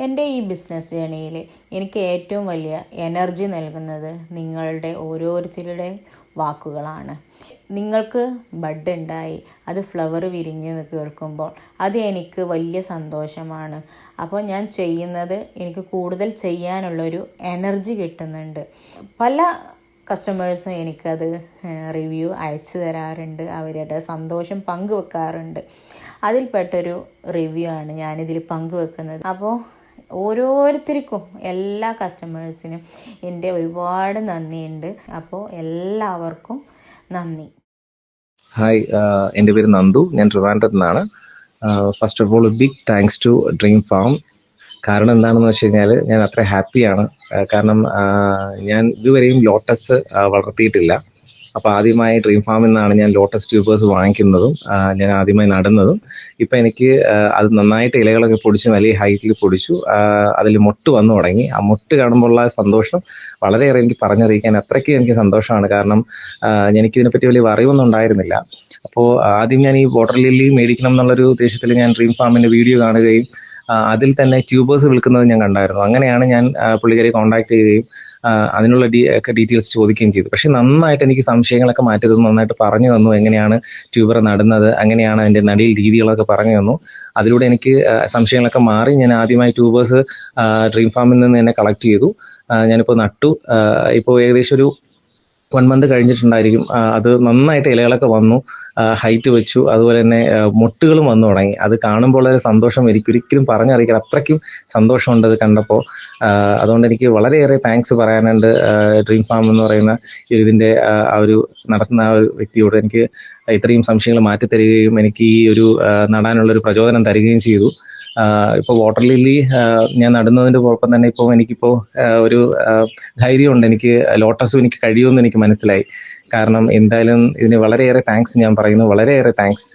എന്റെ ഈ ബിസിനസ് ജേണിയിൽ എനിക്ക് ഏറ്റവും വലിയ എനർജി നൽകുന്നത് നിങ്ങളുടെ ഓരോരുത്തരുടെ വാക്കുകളാണ്. നിങ്ങൾക്ക് ബഡ് ഉണ്ടായി അത് ഫ്ലവർ വിരിഞ്ഞ് കേൾക്കുമ്പോൾ അത് എനിക്ക് വലിയ സന്തോഷമാണ്. അപ്പോൾ ഞാൻ ചെയ്യുന്നത് എനിക്ക് കൂടുതൽ ചെയ്യാനുള്ളൊരു എനർജി കിട്ടുന്നുണ്ട്. പല കസ്റ്റമേഴ്സും എനിക്കത് റിവ്യൂ അയച്ചു തരാറുണ്ട്. അവരുടെ സന്തോഷം പങ്കുവെക്കാറുണ്ട്. അതിൽപ്പെട്ടൊരു റിവ്യൂ ആണ് ഞാനിതിൽ പങ്കുവെക്കുന്നത്. അപ്പോൾ ഓരോരുത്തർക്കും എല്ലാ കസ്റ്റമേഴ്സിനും എന്റെ ഒരുപാട് നന്ദിയുണ്ട്. അപ്പോൾ എല്ലാവർക്കും നന്ദി. ഹായ് എന്റെ പേര് നന്ദു. ഞാൻ ട്രിവാൻഡ്രത്ത് നിന്നാണ് first of all big thanks to Dream Farm കാരണം എന്താണെന്ന് വെച്ച് കഴിഞ്ഞാൽ ഞാൻ അത്ര ഹാപ്പിയാണ് കാരണം ഞാൻ ഇതുവരെയും ലോട്ടസ് വളർത്തിയിട്ടില്ല. അപ്പോൾ ആദ്യമായി ഡ്രീം ഫാമിൽ നിന്നാണ് ഞാൻ ലോട്ടസ് ട്യൂബേഴ്സ് വാങ്ങിക്കുന്നതും ഞാൻ ആദ്യമായി നടുന്നതും. ഇപ്പം എനിക്ക് അത് നന്നായിട്ട് ഇലകളൊക്കെ പൊടിച്ച് വലിയ ഹൈറ്റിൽ പൊടിച്ചു അതിൽ മൊട്ട് വന്നു തുടങ്ങി. ആ മൊട്ട് കാണുമ്പോഴുള്ള സന്തോഷം വളരെയേറെ എനിക്ക് പറഞ്ഞറിയിക്കാൻ അത്രയ്ക്ക് എനിക്ക് സന്തോഷമാണ്. കാരണം എനിക്ക് എനിക്കിതിനെപ്പറ്റി വലിയ അറിവൊന്നും ഉണ്ടായിരുന്നില്ല. അപ്പോൾ ആദ്യം ഞാൻ ഈ വാട്ടർ ലില്ലി മേടിക്കണം എന്നുള്ളൊരു ഉദ്ദേശത്തിൽ ഞാൻ ഡ്രീം ഫാമിന്റെ വീഡിയോ കാണുകയും അതിൽ തന്നെ ട്യൂബേഴ്സ് വിൽക്കുന്നത് ഞാൻ കണ്ടായിരുന്നു. അങ്ങനെയാണ് ഞാൻ പുള്ളിക്കാരി കോൺടാക്ട് ചെയ്യുകയും അതിനുള്ള ഡീറ്റെയിൽസ് ചോദിക്കുകയും ചെയ്തു. പക്ഷെ നന്നായിട്ട് എനിക്ക് സംശയങ്ങളൊക്കെ മാറ്റി തന്നു നന്നായിട്ട് പറഞ്ഞു തന്നു എങ്ങനെയാണ് ട്യൂബർ നടുന്നത് അങ്ങനെയാണ് അതിന്റെ നടിയിൽ രീതികളൊക്കെ പറഞ്ഞു തന്നു. അതിലൂടെ എനിക്ക് സംശയങ്ങളൊക്കെ മാറി. ഞാൻ ആദ്യമായി ട്യൂബേഴ്സ് ഡ്രീം ഫാമിൽ നിന്ന് തന്നെ കളക്ട് ചെയ്തു. ഞാനിപ്പോൾ നട്ടു. ഇപ്പോൾ ഏകദേശം ഒരു വൺ മന്ത് കഴിഞ്ഞിട്ടുണ്ടായിരിക്കും. അത് നന്നായിട്ട് ഇലകളൊക്കെ വന്നു. ഹൈറ്റ് വെച്ചു. അതുപോലെ തന്നെ മുട്ടുകളും വന്നു തുടങ്ങി. അത് കാണുമ്പോൾ ഒരു സന്തോഷം എനിക്ക് ഒരിക്കലും പറഞ്ഞറിയിക്കാൻ അത്രയ്ക്കും സന്തോഷമുണ്ട് അത് കണ്ടപ്പോൾ. അതുകൊണ്ട് എനിക്ക് വളരെയേറെ താങ്ക്സ് പറയാനുണ്ട്. ഡ്രീം ഫാം എന്ന് പറയുന്ന ഇതിന്റെ ആ ഒരു നടത്തുന്ന ആ ഒരു വ്യക്തിയോട് എനിക്ക് ഇത്രയും സംശയങ്ങൾ മാറ്റി തരികയും എനിക്ക് ഈ ഒരു നടാനുള്ള ഒരു പ്രചോദനം തരികയും ചെയ്തു. ആഹ് ഇപ്പൊ വാട്ടർ ലില്ലി ഞാൻ നടുന്നതിന്റെ ഒപ്പം തന്നെ ഇപ്പോൾ എനിക്കിപ്പോ ആഹ് ഒരു ധൈര്യമുണ്ട്. എനിക്ക് ലോട്ടസും എനിക്ക് കഴിയുമെന്ന് എനിക്ക് മനസ്സിലായി. കാരണം എന്തായാലും ഇതിന് വളരെയേറെ താങ്ക്സ് ഞാൻ പറയുന്നു. വളരെയേറെ താങ്ക്സ്